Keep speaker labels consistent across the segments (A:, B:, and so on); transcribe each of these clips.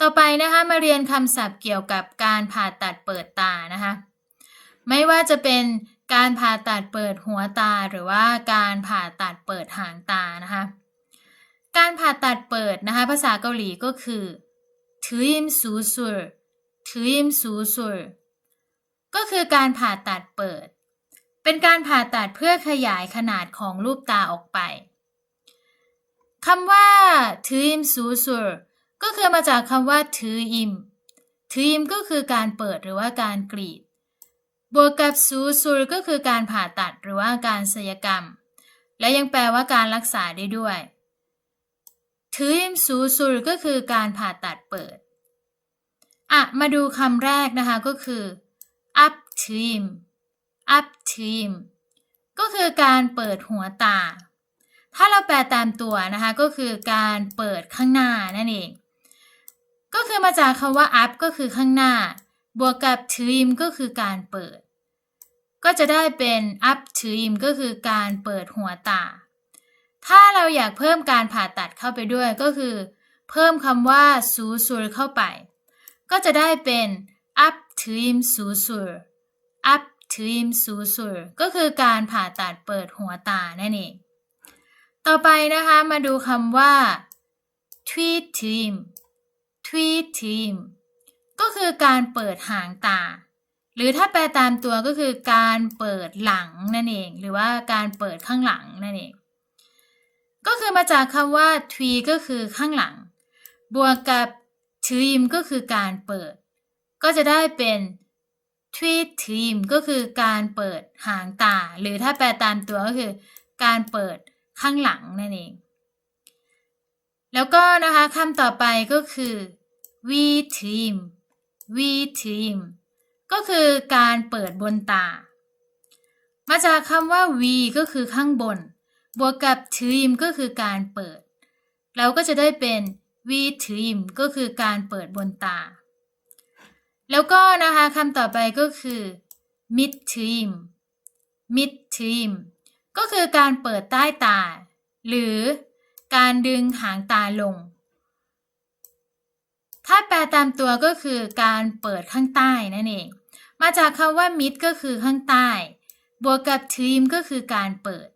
A: ต่อไปนะคะมาเรียนคำศัพท์เกี่ยวกับการผ่าตัดเปิดตานะคะไม่ว่าจะเป็นการผ่าตัดเปิดหัวตาหรือว่าการผ่าตัดเปิดหางตานะคะการผ่าตัดเปิดนะคะภาษาเกาหลีก็คือถือยิมสูสุลถือยิมสูสุลก็คือการผ่าตัดเปิด เป็นการผ่าตัดเพื่อขยายขนาดของรูปตาออกไปคำว่าถือยิมสูสุล ก็คือมาจากคำว่าถือยิม ถือยิมก็คือการเปิดหรือว่าการกรีด บวกกับสูสุลก็คือการผ่าตัดหรือว่าการศัลยกรรม และยังแปลว่าการรักษาได้ด้วย ถือยิมสูสุลก็คือการผ่าตัดเปิด อะ มาดูคำแรกนะคะก็คือ up team up team ก็คือการเปิดหัวตา ถ้าเราแปลตามตัวนะคะ ก็คือการเปิดข้างหน้านั่นเอง อมาจากคำว่า up ก็คือข้างหน้า บวกกับ team ก็คือการเปิด ก็จะได้เป็น up team ก็คือการเปิดหัวตา ถ้าเราอยากเพิ่มการผ่าตัดเข้าไปด้วยก็คือ เพิ่มคำว่าสูสุลเข้าไป ก็จะได้เป็น up team สูสุล up team สูสุลก็คือการผ่าตัดเปิดหัวตานั่นเอง ต่อไปนะคะมาดูคำว่า tweet team tweet team ก็คือการเปิดหางตา หรือถ้าแปลตามตัวก็คือการเปิดหลังนั่นเอง หรือว่าการเปิดข้างหลังนั่นเอง ก็คือมาจากคำว่า twe ก็คือข้างหลัง บวกกับ team ก็คือการเปิด ก็จะได้เป็น tweet team ก็คือการเปิดหางตา หรือถ้าแปลตามตัวก็คือการเปิดข้างหลังนั่นเอง แล้วก็นะคะคำต่อไปก็คือ we team we team ก็คือการเปิดบนตา มาจากคำว่า we ก็คือข้างบน บวกกับ team ก็คือการเปิด เราก็จะได้เป็น we team ก็คือการเปิดบนตา แล้วก็นะคะคำต่อไปก็คือ mid team mid team ก็คือการเปิดใต้ตา หรือการดึงหางตาลง ถ้าแปลตามตัวก็คือการเปิดข้างใต้นั่นเอง มาจากคำว่า mid ก็คือข้างใต้ บวกกับ team ก็คือการเปิด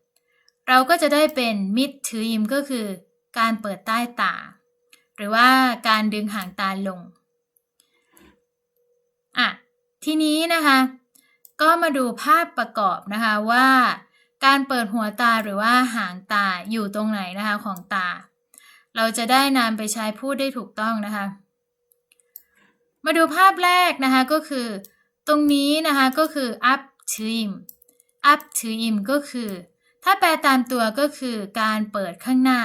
A: เราก็จะได้เป็น mid team ก็คือการเปิดใต้ตา หรือว่าการดึงหางตาลงอะทีนี้นะคะ ก็มาดูภาพประกอบนะคะว่า การเปิดหัวตาหรือว่าหางตาอยู่ตรงไหนนะคะของตา เราจะได้นำไปใช้พูดได้ถูกต้องนะคะ มาดูภาพแรกนะคะก็คือ ตรงนี้นะคะก็คือ up trim up trim ก็คือ ถ้าแปลตามตัวก็คือการเปิดข้างหน้า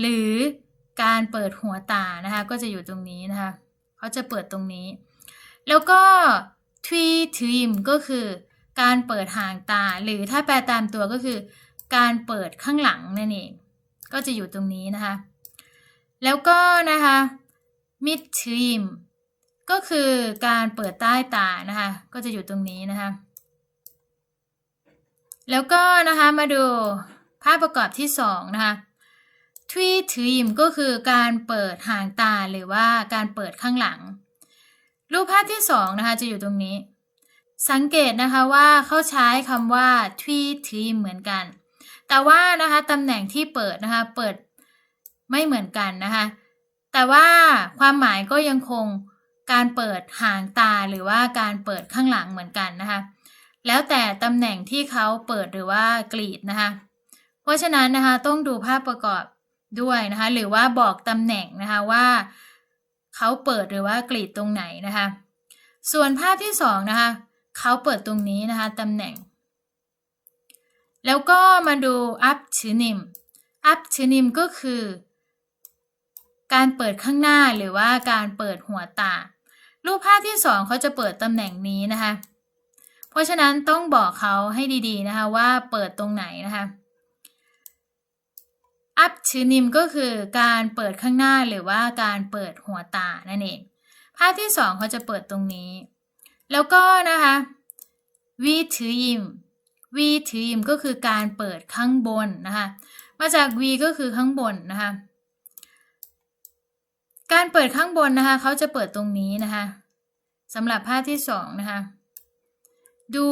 A: หรือการเปิดหัวตานะคะก็จะอยู่ตรงนี้นะคะเขาจะเปิดตรงนี้ แล้วก็ tree trim ก็คือ การเปิดหางตา หรือถ้าแปลตามตัวก็คือ การเปิดข้างหลังนั่นเองก็จะอยู่ตรงนี้นะคะ แล้วก็นะคะ mid trim ก็คือการเปิดใต้ตานะคะ ก็จะอยู่ตรงนี้นะคะ แล้วก็นะคะมาดูภาพประกอบที่สองนะคะ tree trim ก็คือการเปิดหางตาหรือว่าการเปิดข้างหลัง รูปภาพที่สองนะคะจะอยู่ตรงนี้ สังเกตนะคะว่าเขาใช้คำว่า tree trim เหมือนกัน แต่ว่านะคะตำแหน่งที่เปิดนะคะเปิดไม่เหมือนกันนะคะ แต่ว่าความหมายก็ยังคง การเปิดหางตาหรือว่าการเปิดข้างหลังเหมือนกันนะคะ แล้วแต่ตำแหน่งที่เขาเปิดหรือว่ากรีดนะคะ เพราะฉะนั้นนะคะต้องดูภาพประกอบด้วยนะคะ หรือว่าบอกตำแหน่งนะคะว่าเขาเปิดหรือว่ากรีดตรงไหนนะคะ ส่วนภาพที่สองนะคะเขาเปิดตรงนี้นะคะตำแหน่ง แล้วก็มาดู up to nim up to nim ก็คือการเปิดข้างหน้าหรือว่าการเปิดหัวตา รูปภาพที่สองเขาจะเปิดตำแหน่งนี้นะคะ เพราะฉะนั้นต้องบอกเขาให้ดีๆนะคะว่าเปิดตรงไหนนะคะ up to nim ก็คือการเปิดข้างหน้าหรือว่าการเปิดหัวตานั่นเองภาพที่สองเขาจะเปิดตรงนี้ แล้วก็นะคะ v to im v to im ก็คือการเปิดข้างบนนะคะ มาจาก v ก็คือข้างบนนะคะ การเปิดข้างบนนะคะเขาจะเปิดตรงนี้นะคะสำหรับภาพที่สองนะคะ ดู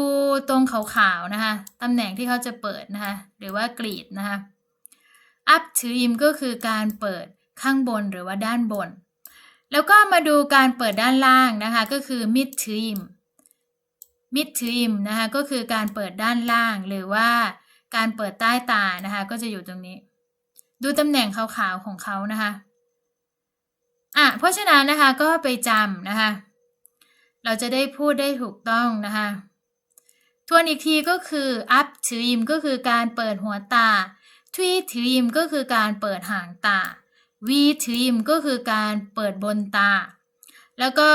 A: ตรงขาวๆนะคะตำแหน่งที่เขาจะเปิดนะคะ หรือว่ากรีดนะคะ up to im ก็คือการเปิดข้างบนหรือว่าด้านบน แล้วก็มาดูการเปิดด้านล่างนะคะ ก็คือ mid to im mid to im นะคะก็คือการเปิดด้านล่างหรือว่าการเปิดใต้ตานะคะ ก็จะอยู่ตรงนี้ ดูตำแหน่งขาวๆของเขานะคะ อะเพราะฉะนั้นนะคะก็ไปจำนะคะ เราจะได้พูดได้ถูกต้องนะคะทวนอีกทีก็คือ up to im ก็คือการเปิดหัวตา twi to im ก็คือการเปิดหางตา v to im ก็คือการเปิดบนตา แล้วก็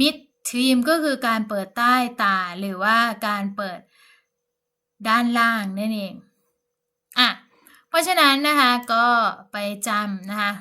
A: mid to im ก็คือการเปิดใต้ตา หรือว่าการเปิดด้านล่างนั่นเอง อะ เพราะฉะนั้นนะคะก็ไปจำนะคะ